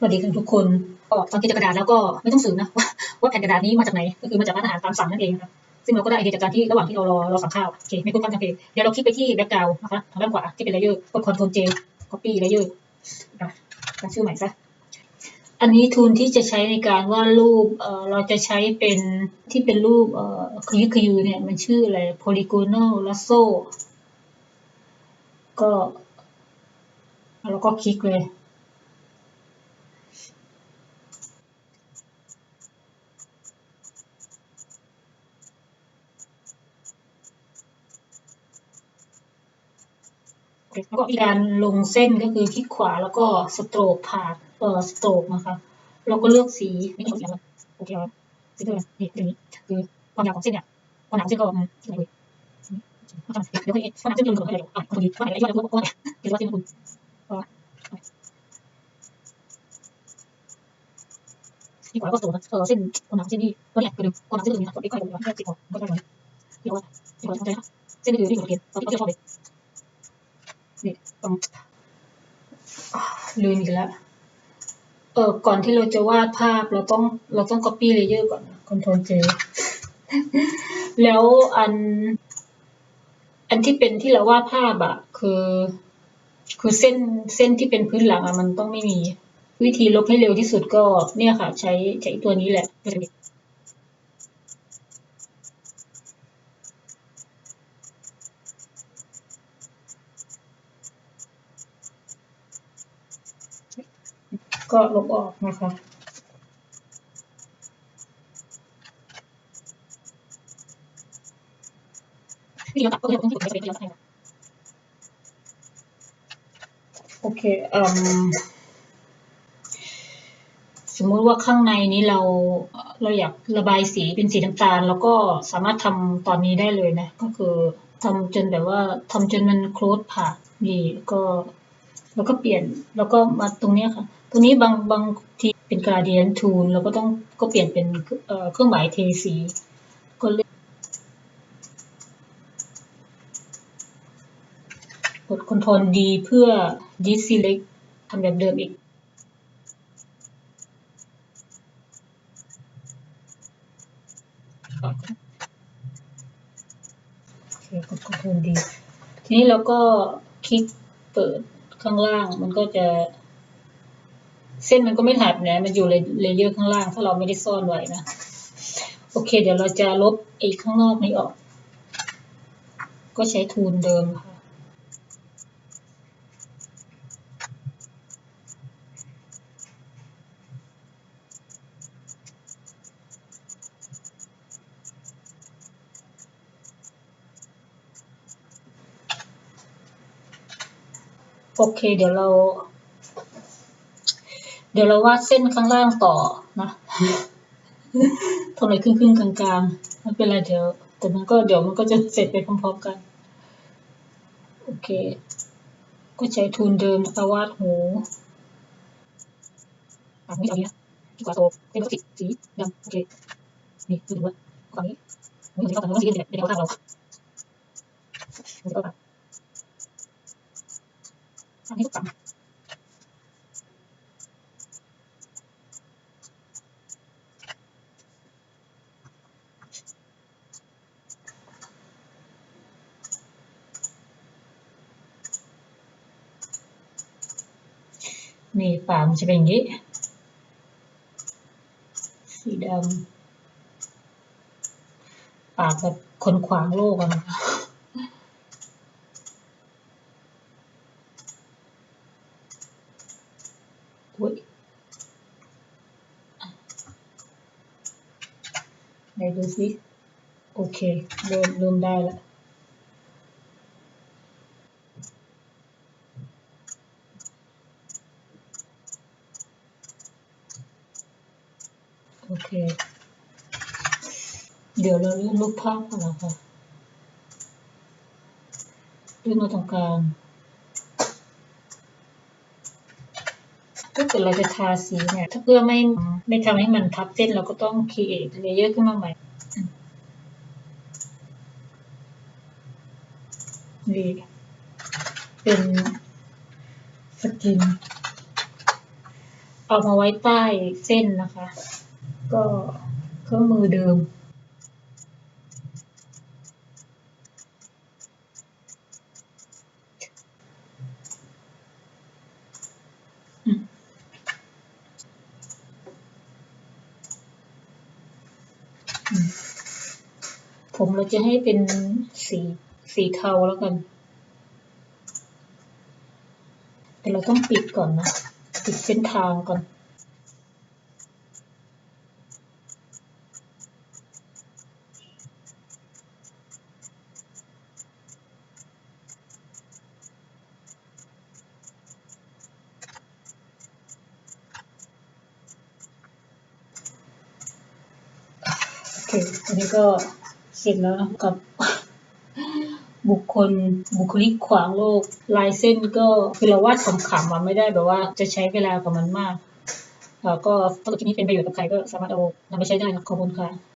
สวัสดีทุกคนก็สังเกตจกระดาษแล้วก็ไม่ต้องสืบนะว่าว่าแผ่นกระดาษนี้มาจากไหน ก็คือมาจากร้านอาหารตามสั่งนั่นเองนะครับซึ่งเราก็ได้ไอเดียจากการที่ระหว่างที่เรารอรอสั่งข้าวโอเคไม่พูดกันจังเพเดี๋ยวเราคลิกไปที่แบ็กกราวนะคะทางด้านขวาที่เป็นเลเยอร์กดคอนโทรลเจคอปปี้เลเยอร์ตั้งชื่อใหม่ซะอันนี้ทูนที่จะใช้ในการวาดรูปเอ่อเราจะใช้เป็นที่เป็นรูปเอ่อคยุคยูเนี่ยมันชื่ออะไร polygonal lasso ก็ แล้วก็คลิกเลย แล้วก็มีการลงเส้นก็คือคลิกขวาแล้วก็สโตรกผ่านเอ่อสโตรกนะคะเราก็เลือกสีไม่ต้องเขียนโอเคแล้วสีเดิมนี่ตรงนี้คือความยาวของเส้นเนี่ยความหนาของเส้นก็อืมาณที่ไหนเลยเดี๋ยวค่อยความหนาเส้นจะลงไปเลยอะคนดีคว่าไหนอะไรว่าไหนเดี๋ยวว่าเส้นคุณก็ที่ขวาก็สโตรกเออเส้นความหนาเส้นนี้ตัวเนี้ยคือดูความหนาเส้นตรงนี้นะกดไม่ค่อยลงนะแค่สิบกว่าก็ได้เลยเดี๋ยวว่าเดี๋ยวว่าใจนะเส้นนี้คือที่เราเรียนตอนที่เราชอบเลย นี่ต้องลืมอีกแล้วเออก่อนที่เราจะวาดภาพเราต้องเราต้อง copy layer ก่อน control J แล้วอัน อันที่เป็นที่เราวาดภาพอะคือ คือเส้นเส้นที่เป็นพื้นหลังอะมันต้องไม่มี วิธีลบให้เร็วที่สุดก็เนี่ยค่ะ ใช้ใช้ตัวนี้แหละ ก็ลบออกนะคะนี่เราตัดก็คือต้องที่กดไปเลยนะโอเคเอ่มสมมุติว่าข้างในนี้เราเราอยากระบายสีเป็นสีน้ำตาล แล้วก็สามารถทำตอนนี้ได้เลยนะ ก็คือทำจนแบบว่าทำจนมันโคลดผ่านี่ก็ แล้วก็เปลี่ยนแล้วก็มาตรงนี้ค่ะ ตรงนี้บางบางทีเป็น gradient tool เราก็ต้องก็เปลี่ยนเป็นเอ่อเครื่องหมายเทสีก็เลือกกด Ctrl D เพื่อ deselect ทำแบบเดิมอีกโอเคกด Ctrl D ทีนี้เราก็คลิกเปิด ข้างล่างมันก็จะ เส้นมันก็ไม่หัดนะมันอยู่เลเยอร์ข้างล่าง ถ้าเราไม่ได้ซ่อนไว้นะ โอเค เดี๋ยวเราจะลบไอ้ข้างนอกนี้ออก ก็ใช้ทูลเดิมค่ะ โอเค เดี๋ยวเรา เดี๋ยวเราวาดเส้นข้างล่างต่อนะทำไมครึ่งครึ่งๆกลางๆไม่เป็นไรเดี๋ยว แต่มันก็เดี๋ยวมันก็จะเสร็จไปพร้อมๆกัน โอเค ก็ใช้ทูนเดิมนะคะวาดหูอะไม่เอานี้นะที่ขวาโตเป็นสีสีดำโอเคนี่คือว่าฝั่งนี้มันจะเข้ากันมันก็สีเด็ดเด็ดเข้าทางเรามันจะเข้ากัน อันนี้ก็ต่ำนี่ปามันจะเป็นอย่างนี้ สีดำปากแบบคนขวางโลกอะนะคะ อุ้ยไหนดูสิโอเคเริ่มเริ่มได้ล้วโอเค เดี๋ยวเราเลื่อนรูปภาพก่อนนะคะเลื่อนมาตรงกลาง ถ้า เกิดเราจะทาสีเนี่ยถ้าเพื่อไม่ไม่ทำให้มันทับเส้นเราก็ต้อง create layer ขึ้นมาใหม่นี่เป็นสกิน เอามาไว้ใต้เส้นนะคะ ก็เครื่องมือเดิม ผมเราจะให้เป็นสีสีเทาแล้วกัน แต่เราต้องปิดก่อนนะ ปิดเส้นทางก่อน โอันนี้ก็เสร็จแล้วนะกับบุคคลบุคลิกขวางโลก ลายเส้นก็คือเราวาดขำๆอะไม่ได้แบบว่าจะใช้เวลากับมันมากก็ถ้าเกิดที่นี้เป็นประโยชน์กับใครก็สามารถเอานำไปใช้ได้นะขอบคุณค่ะ